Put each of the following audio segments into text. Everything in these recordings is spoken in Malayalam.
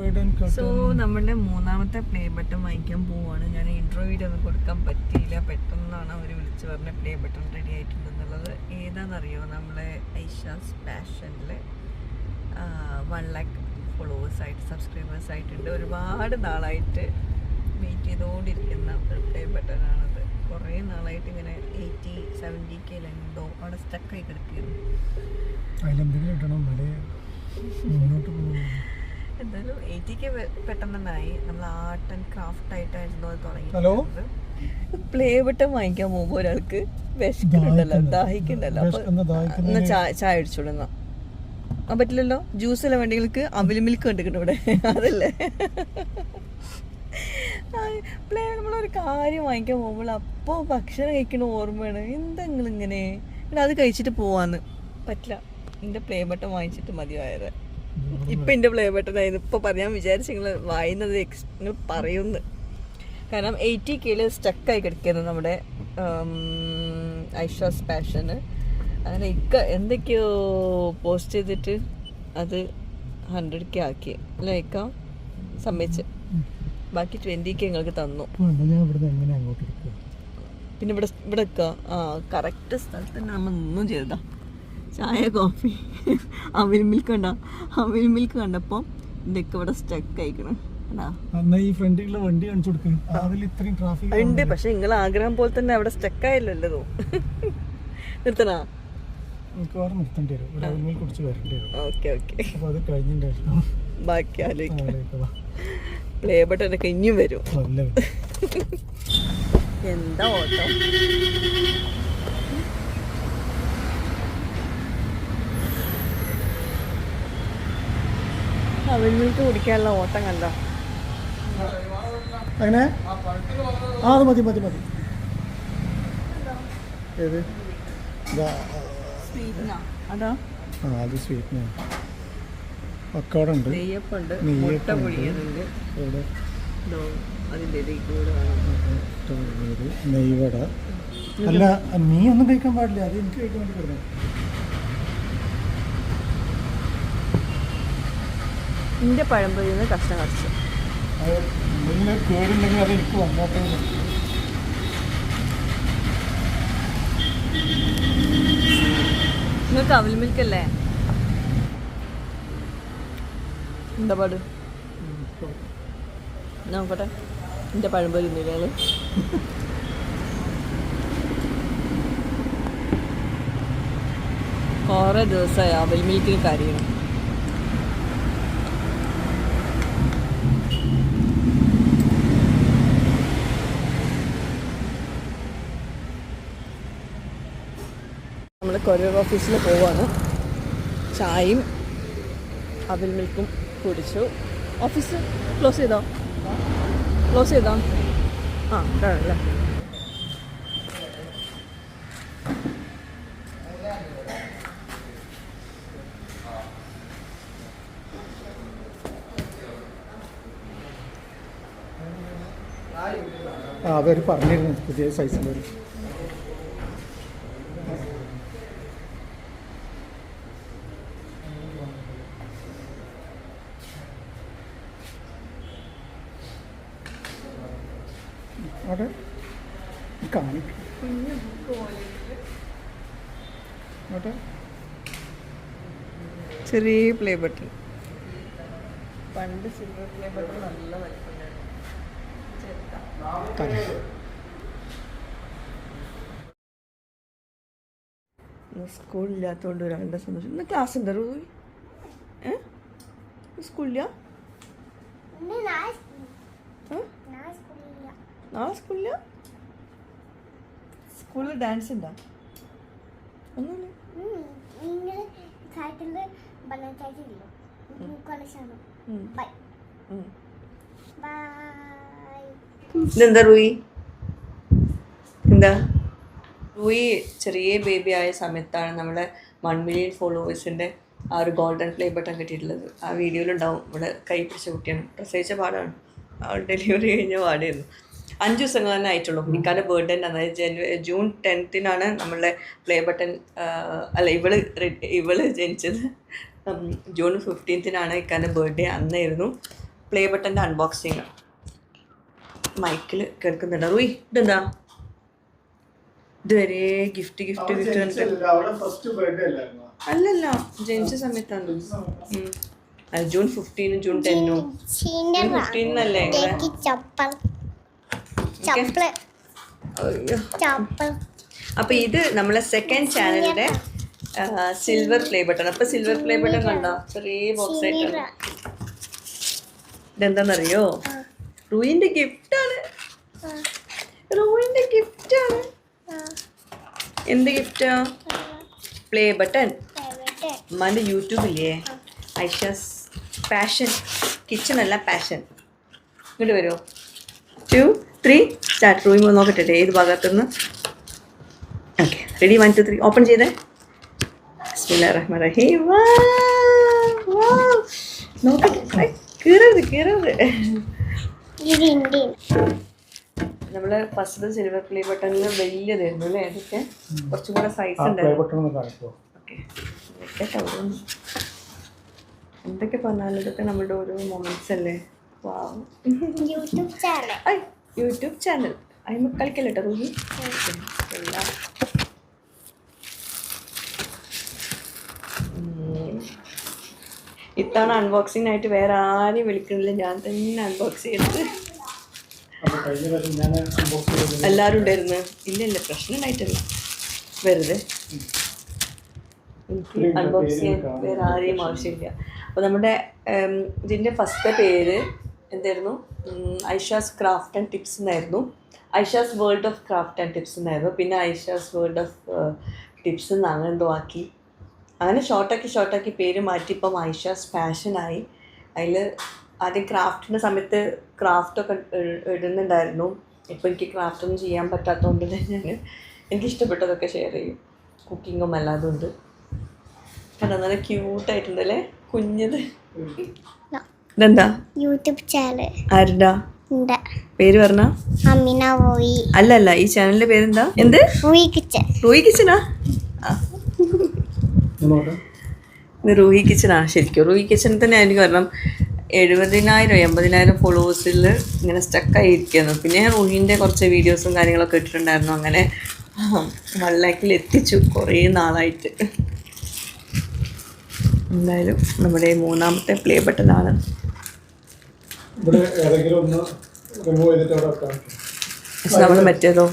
സോ നമ്മുടെ മൂന്നാമത്തെ പ്ലേ ബട്ടൺ വാങ്ങിക്കാൻ പോവാണ്. ഞാൻ ഇൻട്രോ വീഡിയോ ഒന്നും കൊടുക്കാൻ പറ്റിയില്ല. പെട്ടെന്നാണ് അവർ വിളിച്ചു പറഞ്ഞ പ്ലേ ബട്ടൺ റെഡി ആയിട്ടുണ്ടെന്നുള്ളത്. ഏതാണെന്നറിയോ നമ്മളെ ഐഷാസ് പാഷനിൽ വൺ ലാക്ക് ഫോളോവേഴ്സ് ആയിട്ട് സബ്സ്ക്രൈബേഴ്സ് ആയിട്ടുണ്ട്. ഒരുപാട് നാളായിട്ട് വെയിറ്റ് ചെയ്തുകൊണ്ടിരിക്കുന്ന ഒരു പ്ലേ ബട്ടണാണത് കുറേ നാളായിട്ട് ഇങ്ങനെ എയ്റ്റി സെവന്റി കെ എന്തോ അവിടെ സ്റ്റക്കായി കിടക്കുകയാണ്. അതിലെന്തെങ്കിലും മുന്നോട്ട് എന്തായാലും എയ്റ്റി കെ പെട്ടെന്ന് ആയി നമ്മൾ ആർട്ട് ആൻഡ് ക്രാഫ്റ്റ് ആയിട്ടായിരുന്നു അത് തുടങ്ങി ഹലോ? പ്ലേ ബട്ടൺ വാങ്ങിക്കാൻ പോകുമ്പോൾ ഒരാൾക്ക് വിശക്കുന്നുണ്ടല്ലോ ദാഹിക്കുന്നുണ്ടല്ലോ. അപ്പൊ ചായ ചായ അടിച്ചോടുന്ന ആ പറ്റില്ലല്ലോ? ജ്യൂസ് എല്ലാം വേണ്ടെങ്കിൽ അവൽ മിൽക്ക് കണ്ടിട്ടുണ്ട് ഇവിടെ. അതല്ലേ? പ്ലേ നമ്മളൊരു കാര്യം വാങ്ങിക്കാൻ പോകുമ്പോൾ അപ്പോൾ ഭക്ഷണം കഴിക്കണ ഓർമ്മയാണ്. എന്തെങ്കിലും ഇങ്ങനെ അത് കഴിച്ചിട്ട് പോവാന്ന്. പറ്റില്ല. എന്റെ പ്ലേ ബട്ടൺ വാങ്ങിച്ചിട്ട് മതിയായത് ഇപ്പം എന്റെ പ്ലേ ബട്ടൺ ആയിരുന്നു. ഇപ്പൊ പറയാൻ വിചാരിച്ചു നിങ്ങൾ വായുന്നത് നിങ്ങൾ പറയുന്നു. കാരണം എയ്റ്റി കെയിൽ സ്റ്റക്കായി കിടക്കുന്നു നമ്മുടെ ഐഷാസ് പാഷന് അങ്ങനെ ഇക്ക എന്തൊക്കെയോ പോസ്റ്റ് ചെയ്തിട്ട് അത് ഹൺഡ്രഡ് കെ ആക്കി. അല്ലേ ഇക്ക? സമ്മതിച്ച്. ബാക്കി ട്വന്റി കെ നിങ്ങൾക്ക് തന്നു. പിന്നെ ഇവിടെ ഇവിടെ ആ കറക്റ്റ് സ്ഥലത്ത് തന്നെ നമ്മൾ ഒന്നും ചെയ്തതാ ചായ കോഫി അവിൽ മിൽക്ക് കണ്ട. അവിൽ മിൽക്ക് കണ്ടപ്പോൾ ഇതൊക്കെ ഇവിടെ സ്റ്റക്ക് ആയിക്കണം. ഉണ്ട്. പക്ഷെ നിങ്ങൾ ആഗ്രഹം പോലെ തന്നെ അവിടെ സ്റ്റക്ക് ആയല്ലോ നിർത്തണ? മിക്കവാറും നിർത്തേണ്ടി വരും. ഒരു അതിന്മേൽ കുറിച്ച് വരേണ്ടി വരും. Okay okay. അപ്പൊ അത് കഴിഞ്ഞിട്ടുണ്ടായിരുന്നു. ബാക്കി ആലോചിക്കാം. പ്ലേ ബട്ടൺ ഒക്കെ ഇനിയും വരും. എന്താ ഓട്ടം? അവിൽ മിൽക്ക് കുടിക്കാനുള്ള ഓട്ടം കണ്ടോ? അങ്ങനെ ആ അത് മതി മതി മതി. ഏത്? ഇതാ, അതാ. ആ അത് നെയ്യപ്പുണ്ട്. മുട്ട നെയ്വട. അല്ല നീ ഒന്നും കഴിക്കാൻ പാടില്ല. അത് എനിക്ക് കഴിക്കാൻ വേണ്ടി പറഞ്ഞു. എന്റെ പഴംപൊരിയിൽ നിന്ന് വന്നോട്ടെ. നിങ്ങൾക്ക് അവിൽ മിൽക്ക് അല്ലേ? എന്താ പാട്? നോക്കട്ടെ. എന്റെ പഴംപൊരി നിങ്ങൾ കുറേ ദിവസമായി അവൽ മിൽക്കിന് കരയണം. കൊറിയർ ഓഫീസിൽ പോവാണ്. ചായയും അവിൽ മിൽക്കും കുടിച്ചു. ഓഫീസ് ക്ലോസ് ചെയ്തോ? ക്ലോസ് ചെയ്തോ? ആ കാണല്ലേ അവർ പറഞ്ഞിരുന്നു പുതിയ സൈസിൽ അവിടെ കാണിക്കും അവിടെ ചെറിയ പ്ലേ ബട്ടൺ പണ്ട് സിൽവർ പ്ലേ ബട്ടൺ നല്ല വലിപ്പമുണ്ടായിരുന്നു. സ്കൂളില്ലാത്തതുകൊണ്ട് ഒരാളുടെ സന്തോഷം. ഇന്ന് ക്ലാസ് ഉണ്ടോ റൂബി ഏ? സ്കൂളില്ല നാളെ സ്കൂളില്ല സ്കൂളിൽ ഡാൻസ് ഉണ്ടോ ഒന്നുമില്ല. ബണ്ണാച്ചാച്ചില്ലോ ബൈ ഇതെന്താ റൂയി? എന്താ? റൂയി ചെറിയ ബേബി ആയ സമയത്താണ് നമ്മളെ വൺ മില്യൺ ഫോളോവേഴ്സിന്റെ ആ ഒരു ഗോൾഡൻ പ്ലേ ബട്ടൺ കിട്ടിയിട്ടുള്ളത്. ആ വീഡിയോയിലുണ്ടാവും. ഇവിടെ കൈ പിടിച്ച കുട്ടിയാണ്. പ്രസവിച്ച പാടാണ്. ആ ഡെലിവറി കഴിഞ്ഞ പാടായിരുന്നു. അഞ്ച് ദിവസം തന്നെ ആയിട്ടുള്ളൂ. ബേർത്ത് ബർത്ത്ഡേ അതായത് ജനുവരി ജൂൺ ടെൻത്തിനാണ് നമ്മളുടെ പ്ലേ ബട്ടൺ അല്ല ഇവൾ ഇവൾ ജനിച്ചത്. ജൂൺ ഫിഫ്റ്റീൻത്തിനാണ് ഇക്കാന്റെ ബർത്ത്ഡേ അന്നായിരുന്നു പ്ലേ ബട്ടന്റെ അൺബോക്സിങ് മൈക്കിൽ കേൾക്കുന്നുണ്ട്. റൂയി ഇതെന്താ? ഇതുവരെ ഗിഫ്റ്റ് ഗിഫ്റ്റ് ഗിഫ്റ്റ് അല്ലല്ല ജനിച്ച സമയത്താണ്. ജൂൺ ഫിഫ്റ്റീനും ജൂൺ ടെന്നും ഫിഫ്റ്റീനല്ലേ നിങ്ങളെ ചപ്പൽ. ചപ്പൽ. അയ്യോ. ചപ്പൽ. അപ്പൊ ഇത് നമ്മളെ സെക്കൻഡ് ചാനലിന്റെ സിൽവർ പ്ലേ ബട്ടൺ അപ്പൊ സിൽവർ പ്ലേ ബട്ടൺ കണ്ടോ? ചെറിയ ബോക്സ് ആയിട്ടാണ് ഇതെന്താണെന്നറിയോ റൂയിന്റെ ഗിഫ്റ്റ് ആണ്. റൂയിന്റെ ഗിഫ്റ്റ് ആണ്. എന്ത് ഗിഫ്റ്റാ പ്ലേ ബട്ടൺ ഉമ്മാന്റെ യൂട്യൂബില്ലേ ഐഷാസ് പാഷൻ കിച്ചൺ അല്ല പാഷൻ ഇങ്ങോട്ട് വരുമോ ടു ത്രീ സ്റ്റാർട്ട് റൂമിൽ നോക്കട്ടെ ഏത് ഭാഗത്തുനിന്ന്. Okay ready one two three open ചെയ്തേ. ബിസ്മില്ലാ റഹ്മാൻ റഹീം വാ, വാ. നോക്കട്ടെ കീറരുത് കീറരുത്. നമ്മൾ നമ്മൾ ഫസ്റ്റ് സിൽവർ പ്ലേ ബട്ടണിൽ വലിയതായിരുന്നു അല്ലേ? അതൊക്കെ കുറച്ചും കൂടെ സൈസ് ഉണ്ടായിരുന്നു. എന്തൊക്കെ പറഞ്ഞാലും ഇതൊക്കെ നമ്മുടെ ഓരോ മൊമെന്റ്സ് അല്ലേ? Wow YouTube channel YouTube channel അതിന് കളിക്കല്ലോ കേട്ടോ എല്ലാം. ഇത്തവണ അൺബോക്സിംഗ് ആയിട്ട് വേറെ ആരെയും വിളിക്കുന്നില്ല. ഞാൻ തന്നെ അൺബോക്സ് ചെയ്തത് എല്ലാവരും ഉണ്ടായിരുന്നു. ഇല്ല ഇല്ല പ്രശ്നമായിട്ടല്ല. വെറുതെ. എനിക്ക് അൺബോക്സ് ചെയ്യാൻ വേറെ ആരെയും ആവശ്യമില്ല. അപ്പോൾ നമ്മുടെ ഇതിന്റെ ഫസ്റ്റത്തെ പേര് എന്തായിരുന്നു? ഐഷാസ് ക്രാഫ്റ്റ് ആൻഡ് ടിപ്സ് എന്നായിരുന്നു. Aisha's world of craft and tips എന്നായിരുന്നു. പിന്നെ ഐഷാസ് വേൾഡ് ഓഫ് ടിപ്സ് എന്ന് അങ്ങനെ എന്തോ ആക്കി. അങ്ങനെ ഷോർട്ടാക്കി ഷോർട്ടാക്കി പേര് മാറ്റി ഇപ്പം ഐഷാസ് ഫാഷനായി അതിൽ ആദ്യം ക്രാഫ്റ്റിന്റെ സമയത്ത് ക്രാഫ്റ്റൊക്കെ ഇടുന്നുണ്ടായിരുന്നു. ഇപ്പോൾ എനിക്ക് ക്രാഫ്റ്റൊന്നും ചെയ്യാൻ പറ്റാത്തതുകൊണ്ട് ഞാൻ എനിക്ക് ഇഷ്ടപ്പെട്ടതൊക്കെ ഷെയർ ചെയ്യും. കുക്കിങ്ങും അല്ലാതെ ഉണ്ട്. കാരണം നല്ല ക്യൂട്ടായിട്ടുണ്ടല്ലേ കുഞ്ഞത്. ഇതെന്താ? യൂട്യൂബ് ചാനൽ ആരുടാ? പേര് പറഞ്ഞ? അമിന അല്ല അല്ല ഈ ചാനലിന്റെ പേരെന്താ? എന്ത്? കിച്ചൻ. കിച്ചനാ? ആ. ഇത് റൂഹി കിച്ചനാണ് ശരിക്കും റൂഹി കിച്ചൻ തന്നെ എനിക്ക് കാരണം എഴുപതിനായിരം എൺപതിനായിരം ഫോളോവേഴ്സിൽ ഇങ്ങനെ സ്റ്റക്കായി ഇരിക്കുന്നു പിന്നെ റൂഹിന്റെ കുറച്ച് വീഡിയോസും കാര്യങ്ങളൊക്കെ ഇട്ടിട്ടുണ്ടായിരുന്നു. അങ്ങനെ വൺ ലാക്കിൽ എത്തിച്ചു കുറേ നാളായിട്ട്. എന്തായാലും നമ്മുടെ മൂന്നാമത്തെ പ്ലേ പക്ഷെ നമ്മൾ മറ്റേതോ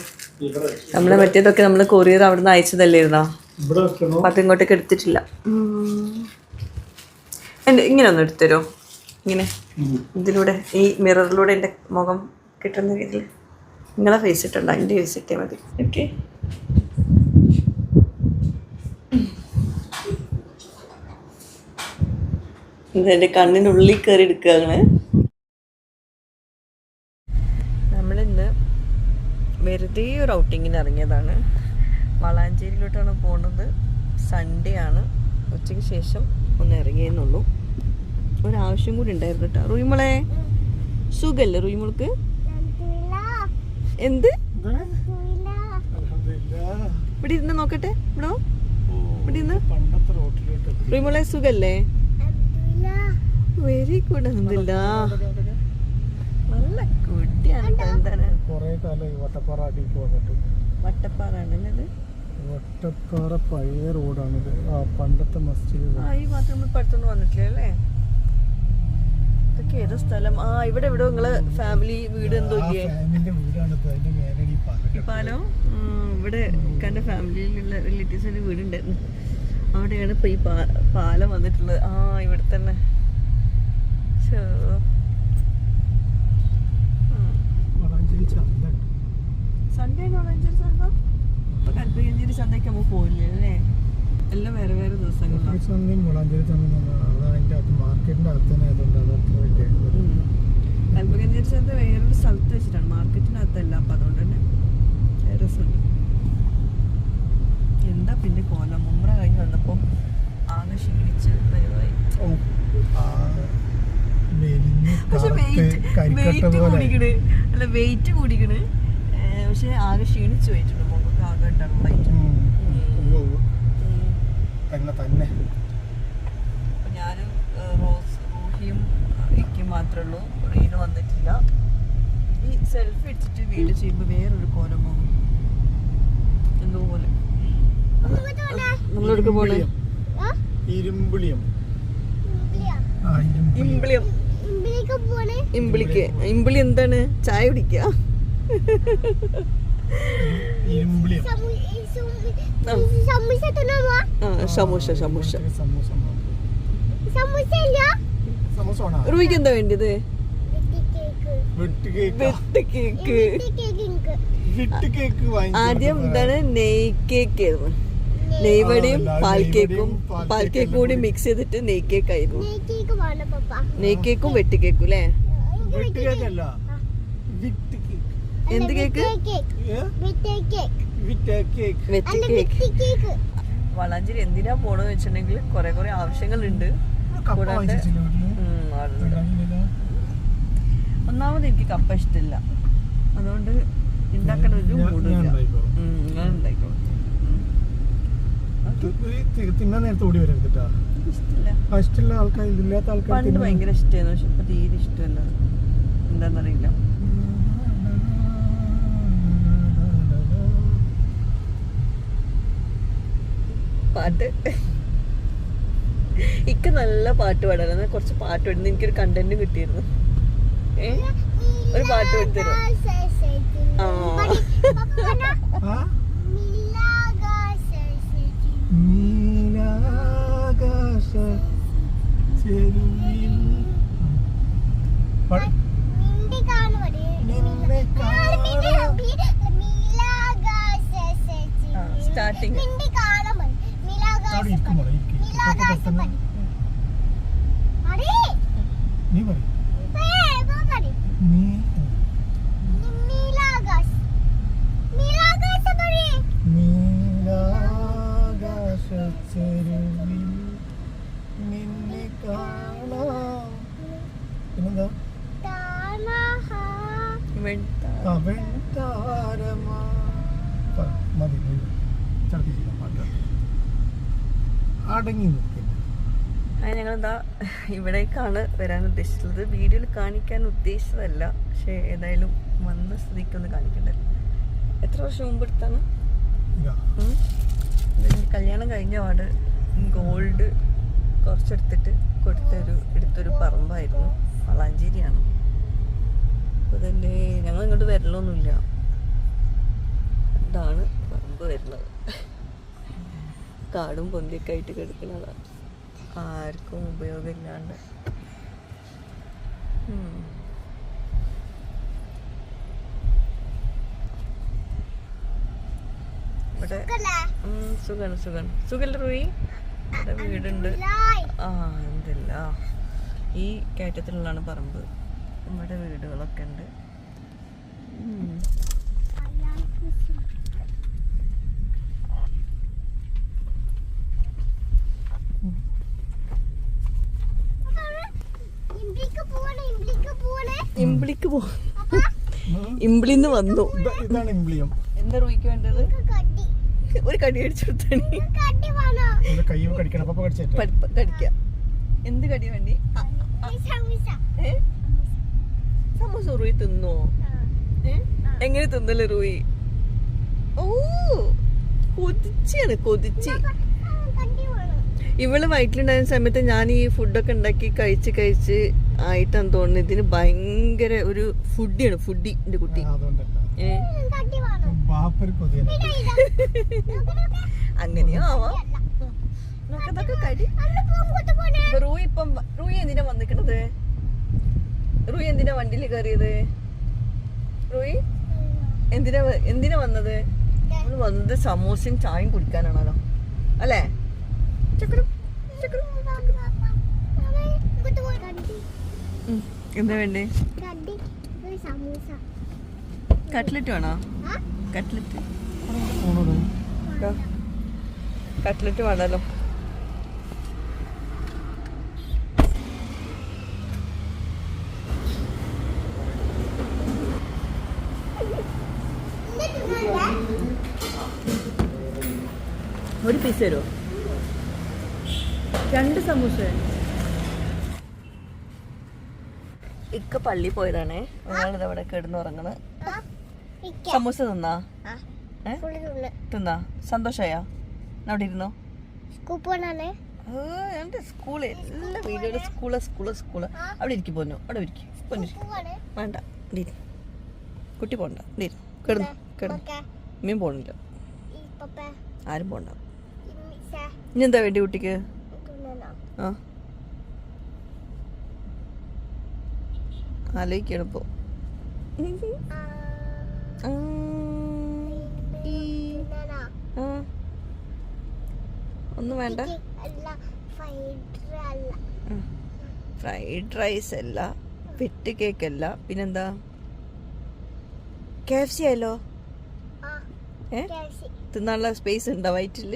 നമ്മൾ മറ്റേതൊക്കെ നമ്മൾ കൊറിയർ അവിടെ നിന്ന് അയച്ചതല്ലായിരുന്നോ ഇവിടെ അതിങ്ങോട്ടേക്ക് എടുത്തിട്ടില്ല. എന്റെ ഇങ്ങനെ ഒന്ന് എടുത്തരോ? ഇങ്ങനെ. ഇതിലൂടെ ഈ മിററിലൂടെ എന്റെ മുഖം കിട്ടുന്ന രീതിയിൽ. നിങ്ങളെ ഫേസ് ഇട്ടുണ്ടോ എന്റെ ഫേസ് ഇട്ടേ മതി. ഓക്കെ എന്റെ കണ്ണിനുള്ളിൽ കയറി എടുക്കുകയാണ്. നമ്മളിന്ന് വെറുതെ ഒരു ഔട്ടിങ്ങിന് ഇറങ്ങിയതാണ്. വളാഞ്ചേരിയിലോട്ടാണ് പോണത്. സൺഡേ ആണ്. ഉച്ചയ്ക്ക് ശേഷം ഒന്ന് ഇറങ്ങിയെന്നുള്ളൂ. ഒരാവശ്യം കൂടി ഉണ്ടായിരുന്നു കേട്ടോ റൂയിമോളെ സുഖല്ലേ റൂയിമോൾക്ക്? എന്ത്. ഇവിടെ ഇരുന്ന് നോക്കട്ടെ ഇവിടെ ഇവിടെ ഇരുന്ന്. റൂയിമോളെ സുഖല്ലേ? വെരി ഗുഡ് അഹമ്മദില്ല നല്ല കുട്ടിയാണ് വട്ടപ്പാറ വട്ടപ്പാറ ആണല്ലേ വട്ടപ്പാറ പഴയ റോഡാണിത്. ആ പണ്ടത്തെ മസ്ജിദ് ആ ഈ ഭാഗത്ത് നമ്മൾ പഠിത്തോണ്ട് വന്നിട്ടില്ലേ അല്ലേ ഇതൊക്കെ ഏതാ സ്ഥലം. ആ ഇവിടെ ഇവിടെ നിങ്ങൾ ഫാമിലി വീട് എന്തോ ഇല്ലേ? ഈ പാലം ഇവിടെ എന്റെ ഫാമിലിയിലുള്ള റിലേറ്റീവ്സിന്റെ വീടുണ്ടായിരുന്നു. അവിടെയാണ് ഇപ്പൊ ഈ പാലം വന്നിട്ടുള്ളത്. ആ ഇവിടെ തന്നെ. ശോ. സൺഡേ ആണ് ചന്ത. ഇപ്പൊ കൽപ്പകഞ്ചേരി ചന്തയ്ക്ക് നമുക്ക് പോയില്ലേ അല്ലേ? എല്ലാം വേറെ വേറെ ദിവസങ്ങളിലാണ് ചന്തയും വളാഞ്ചേരി ചന്തയും തമ്മിലാണ് അത് അകത്ത് മാർക്കറ്റിന്റെ അകത്ത് തന്നെ ആയതുകൊണ്ട് അത് അത്ര വലിയ കൽപ്പകഞ്ചേരി ചന്ത വേറൊരു സ്ഥലത്ത് വെച്ചിട്ടാണ്. മാർക്കറ്റിനകത്തല്ല. അപ്പം അതുകൊണ്ട് തന്നെ രസമുണ്ട്. എന്താ പിന്നെ കോലം? മുമ്പ്ര കഴിഞ്ഞ് വന്നപ്പോൾ ആകെ ക്ഷീണിച്ച് ഓ, പക്ഷെ വെയിറ്റ് കരിക്കട്ട വെയിറ്റ് കൂടിക്കണ്. അല്ല വെയിറ്റ് കൂടിക്കണ്. ഏർ പക്ഷെ ആകെ ക്ഷീണിച്ച് പോയിട്ടുണ്ട്. തന്നെ തന്നെ. അപ്പം ഞാനും റോസ് റൂഹിയും മാത്രമേ ഉള്ളൂ. റീന് വന്നിട്ടില്ല. ഈ സെൽഫി എടുത്തിട്ട് വീട് ചെയ്യുമ്പോൾ വേറൊരു കോലം പോകും. എന്തോ പോലെ. നമ്മളെടുക്ക് പോണേ? ഇരുമ്പിളിയം. ആ ഇരുമ്പിളിയം. ഇമ്പിളിയം. ഇമ്പിളിക്ക് ഇമ്പിളി എന്താണ്? ചായ കുടിക്കുക സമൂസ സമൂസ റൂയിക്ക് എന്താ വേണ്ടത് ആദ്യം എന്താണ്? നെയ് കേക്ക് ആയിരുന്നു നെയ്വടയും ആ, പാൽ കേക്കും. പാൽ കേക്ക് കൂടി മിക്സ് ചെയ്തിട്ട് നെയ് കേക്ക് ആയിരുന്നു കേക്ക് നെയ് കേക്കും വെട്ടിക്കേക്കും അല്ലേ? വെട്ട് കേക്ക് അല്ല വിട്ട് കേക്ക് എന്ത് കേക്ക്? വളാഞ്ചേരി എന്തിനാ പോണെന്ന് വെച്ചിട്ടുണ്ടെങ്കിൽ കുറെ കുറെ ആവശ്യങ്ങളുണ്ട്. കപ്പ കൂടാണ്ട് വാങ്ങിച്ചില്ല വീട്ടിൽ? ഉം, ആളുണ്ട്. ഉണ്ടായിരുന്നില്ല. ഒന്നാമത് എനിക്ക് കപ്പ ഇഷ്ടമില്ല അതുകൊണ്ട് ഉണ്ടാക്കണ ഒരു ഞാൻ ഉണ്ടായിക്കോളാം തിന്നാൻ നേരത്തെ ഓടി വരരുത് ഇഷ്ടമില്ല ആൾക്കാർ ഇല്ലാത്ത ആൾക്കാർ പണ്ട് ഭയങ്കര ഇഷ്ടമായിരുന്നു പക്ഷെ ഇപ്പൊ തീരെ ഇഷ്ടമല്ല. എന്താന്നറിയില്ല. പാട്ട്. ഇക്ക് നല്ല പാട്ട് പാടാൻ. കുറച്ച് പാട്ട് പാടുന്ന എനിക്കൊരു കണ്ടന്റ് കിട്ടിയിരുന്നു. ഏ? ഒരു പാട്ട് പാടിത്തരോ? ആ? നീലാകാശ ചെരുവിൽ. സ്റ്റാർട്ടിങ് അവിടെ ഇരിക്കും മോളെ, ഇരിക്ക്. പെട്ടെന്ന് നീ പറയും. നീ നീലാകാശ ചെരുവിൽ നിന്നെ കാണാം പിന്നെന്താ അവൻ താരമാ പറ, മതി ചടപ്പിച്ചില്ല പാട്ട് അടങ്ങി നിൽക്കില്ല അത് ഞങ്ങളെന്താ ഇവിടേക്കാണ് വരാൻ ഉദ്ദേശിച്ചത്. വീഡിയോയിൽ കാണിക്കാൻ ഉദ്ദേശിച്ചതല്ല. പക്ഷേ ഏതായാലും വന്ന സ്ഥിതിക്ക് ഒന്ന് കാണിക്കണ്ടേ. എത്ര വർഷം മുമ്പ് എടുത്താണ്? കല്യാണം കഴിഞ്ഞ പാട് ഗോൾഡ് കുറച്ചെടുത്തിട്ട് കൊടുത്തൊരു എടുത്തൊരു പറമ്പായിരുന്നു. വളാഞ്ചേരിയാണ്. അപ്പോൾ തന്നെ ഞങ്ങൾ ഇങ്ങോട്ട് വരലൊന്നുമില്ല. ഇതാണ് പറമ്പ് വരുന്നത്. കാടും പൊന്തിയൊക്കെ ആയിട്ട് കിടക്കുന്നതാണ് ആർക്കും ഉപയോഗമില്ലാണ്ട്. ഇവിടെ സുഖാണ് സുഖാണ് സുഖല്ലേ റൂയി? ഇവിടെ വീടുണ്ട്. ആ എന്തല്ല ഈ കയറ്റത്തിലുള്ളതാണ് പറമ്പ്. ഇവിടെ വീടുകളൊക്കെ ഉണ്ട്. ഉം. ഇമ്പിളിക്ക് പോ ഇംപ്ലിന്ന് വന്നു. ഇതാണ് ഇംബ്ലിയം എന്താ റൂയിക്ക് വേണ്ടത്? ഒരു കടി. അടിച്ചു കൊടുത്താണ് എന്റെ കൈ കടിക്കണം അപ്പൊ കടിച്ചേട്ടെ കടിക്കാം. എന്ത് കടി വേണ്ടി? സമൂസ. റൂയി തിന്നോ? എങ്ങനെ തിന്നല്ലേ റൂയി? ഓ കൊതിച്ചാണ് കൊതിച്ച്. ഇവൾ വയറ്റിലുണ്ടായിരുന്ന സമയത്ത് ഞാൻ ഈ ഫുഡൊക്കെ ഉണ്ടാക്കി കഴിച്ച് കഴിച്ച് ആയിട്ടാന്ന് തോന്നുന്നത് ഇതിന് ഭയങ്കര ഒരു ഫുഡിയാണ് ഫുഡി എന്റെ കുട്ടി അങ്ങനെയോ ആവാം നോക്കതൊക്കെ കടി ഇപ്പൊ റൂയി ഇപ്പം റൂയി എന്തിനാ വന്നിക്കണത് റൂയി എന്തിനാ വണ്ടിയിൽ കയറിയത് റൂയി എന്തിനാ എന്തിനാ വന്നത് നമ്മൾ വന്നത് സമൂസയും ചായയും കുടിക്കാനാണല്ലോ അല്ലേ ചക്കരം, ചക്കരം. ഉം. എന്താ വേണ്ടേ? സമൂസ. കട്ട്ലറ്റ് വേണോ? കട്ട്ലറ്റ്. കട്ട്ലറ്റ് വേണമല്ലോ ഒരു പീസ് തരുമോ രണ്ട് സമൂസ ഇക്ക പള്ളി പോയതാണേ. ഞങ്ങളിത് അവിടെ കിടന്നുറങ്ങണ്. സമൂസ തിന്നാ? തിന്നാ. സന്തോഷായോ? അവിടെ ഇരുന്നോ? എന്റെ സ്കൂൾ എല്ലാ വീടുകളും സ്കൂൾ സ്കൂൾ സ്കൂൾ. അവിടെ ഇരിക്കും പോന്നു അവിടെ ഇരിക്കും പൊന്നു വേണ്ട. കുട്ടി പോണ്ട. കിടന്നു കിടന്നു. മീൻ പോണില്ല. ആരും പോണ്ട. ഇനി എന്താ വേണ്ടി കുട്ടിക്ക്? ആ. ആലോചിക്കണം ഇപ്പോൾ ഒന്നും വേണ്ട. ഫ്രൈഡ് റൈസ് അല്ല പെറ്റ് കേക്ക് അല്ല പിന്നെന്താ? കെ എഫ് സി ആയല്ലോ? ഏ? തിന്നാനുള്ള സ്പേസ് ഉണ്ടോ വയറ്റിൽ?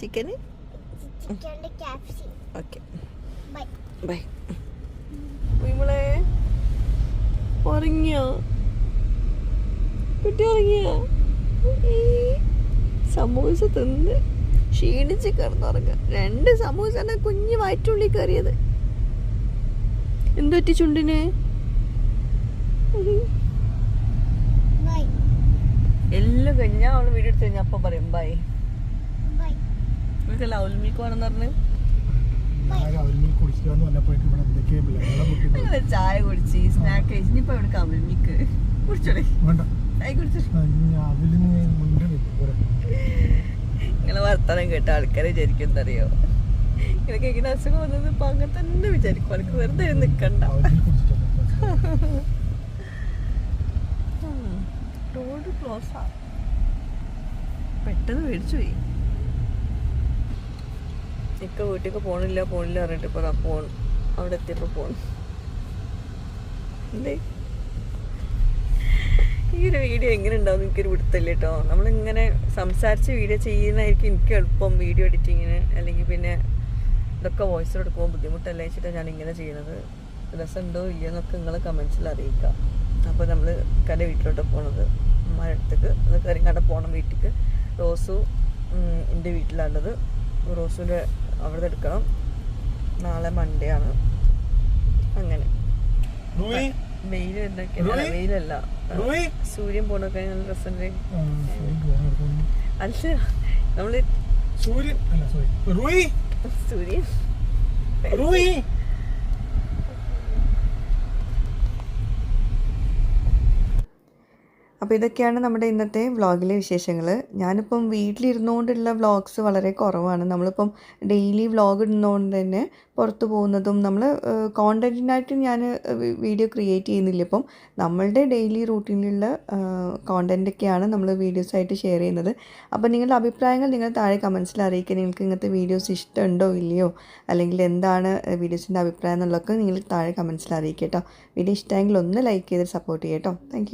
ചിക്കന് ഓക്കെ ബൈ ബൈ വിമളെ ഉറങ്ങിയോ? കുട്ടി ഉറങ്ങിയോ? ഈ സമൂസ തിന്ന് ക്ഷീണിച്ച് കിടന്നുറങ്ങുക. രണ്ട് സമൂസ കുഞ്ഞ് വയറ്റുള്ളിൽ കയറിയത്. എന്തൊറ്റി ചുണ്ടിന്? എല്ലാം കഴിഞ്ഞാ അവൾ വീഡിയോ എടുത്ത് കഴിഞ്ഞാൽ അപ്പം പറയും ബൈ. ബൈ. നിങ്ങൾക്ക് ലൗൽ മിൽക്ക് വേണമെന്ന് പറഞ്ഞ് ചായ കുടിച്ച് സ്നാക്ക് ഇനിയിപ്പോ കുടിച്ചോളേ ചായ മുണ്ടണില്ല പോരെ. നിങ്ങളെ വർത്തമാനം കേട്ട ആൾക്കാരെ വിചാരിക്കും എന്തറിയോ ഇങ്ങനെ ഇങ്ങനെ അസുഖം വന്നത് ഇപ്പൊ അങ്ങനെ തന്നെ വിചാരിക്കും. അവർക്ക് വെറുതെ നിക്കണ്ട. റോഡ് ക്ലോസാ പെട്ടെന്ന് മേടിച്ചു പോയി. ഇക്ക വീട്ടിലേക്ക് പോണില്ല പോണില്ല പറഞ്ഞിട്ട് ഇപ്പൊ ദാ പോൺ. അവിടെ എത്തിയപ്പോ പോണു എന്തേ? ഈ ഒരു വീഡിയോ എങ്ങനെ ഉണ്ടാവും എനിക്കൊരു വിടുത്തല്ലേ കേട്ടോ. നമ്മളിങ്ങനെ സംസാരിച്ച് വീഡിയോ ചെയ്യുന്നതായിരിക്കും എനിക്ക് എളുപ്പം വീഡിയോ എഡിറ്റിങ്ങിന് അല്ലെങ്കിൽ പിന്നെ ഇതൊക്കെ വോയിസ് എടുക്കുമ്പോൾ ബുദ്ധിമുട്ടല്ല വെച്ചിട്ടാണ് ഞാൻ ഇങ്ങനെ ചെയ്യുന്നത് രസമുണ്ടോ ഇല്ലയെന്നൊക്കെ നിങ്ങൾ കമൻസിൽ അറിയിക്കുക. അപ്പോൾ നമ്മൾ കല വീട്ടിലോട്ട് പോണത്. അമ്മയുടെ അടുത്തേക്ക് അത് കരിങ്ങാട് പോകണം വീട്ടിലേക്ക് റോസു എന്റെ വീട്ടിലാണുള്ളത്. റോസുവിന്റെ അവിടെ എടുക്കണം. നാളെ മൺഡേ ആണ്. അങ്ങനെ. വെയിൽ? വെയിലല്ല. സൂര്യൻ പോണൊക്കെ നല്ല രസമുണ്ട്. അല്ല നമ്മൾ സൂര്യൻ? റോയി? സൂര്യൻ. അപ്പോൾ ഇതൊക്കെയാണ് നമ്മുടെ ഇന്നത്തെ വ്ളോഗിലെ വിശേഷങ്ങൾ ഞാനിപ്പം വീട്ടിലിരുന്നുകൊണ്ടുള്ള വ്ളോഗ്സ് വളരെ കുറവാണ്. നമ്മളിപ്പം ഡെയിലി വ്ളോഗ് ഇടുന്നതുകൊണ്ട് തന്നെ പുറത്ത് പോകുന്നതും നമ്മൾ കോണ്ടന്റിനായിട്ട് ഞാൻ വീഡിയോ ക്രിയേറ്റ് ചെയ്യുന്നില്ല. ഇപ്പം നമ്മളുടെ ഡെയിലി റൂട്ടീനിലുള്ള കോണ്ടന്റൊക്കെയാണ് നമ്മൾ വീഡിയോസായിട്ട് ഷെയർ ചെയ്യുന്നത്. അപ്പോൾ നിങ്ങളുടെ അഭിപ്രായങ്ങൾ നിങ്ങൾ താഴെ കമൻസിൽ അറിയിക്കുക നിങ്ങൾക്ക് ഇങ്ങനത്തെ വീഡിയോസ് ഇഷ്ടമുണ്ടോ ഇല്ലയോ? അല്ലെങ്കിൽ എന്താണ് വീഡിയോസിന്റെ അഭിപ്രായം എന്നുള്ളതൊക്കെ നിങ്ങൾ താഴെ കമൻസിൽ അറിയിക്കുക കേട്ടോ വീഡിയോ ഇഷ്ടമെങ്കിൽ ഒന്ന് ലൈക്ക് ചെയ്ത് സപ്പോർട്ട് ചെയ്യാം കേട്ടോ താങ്ക്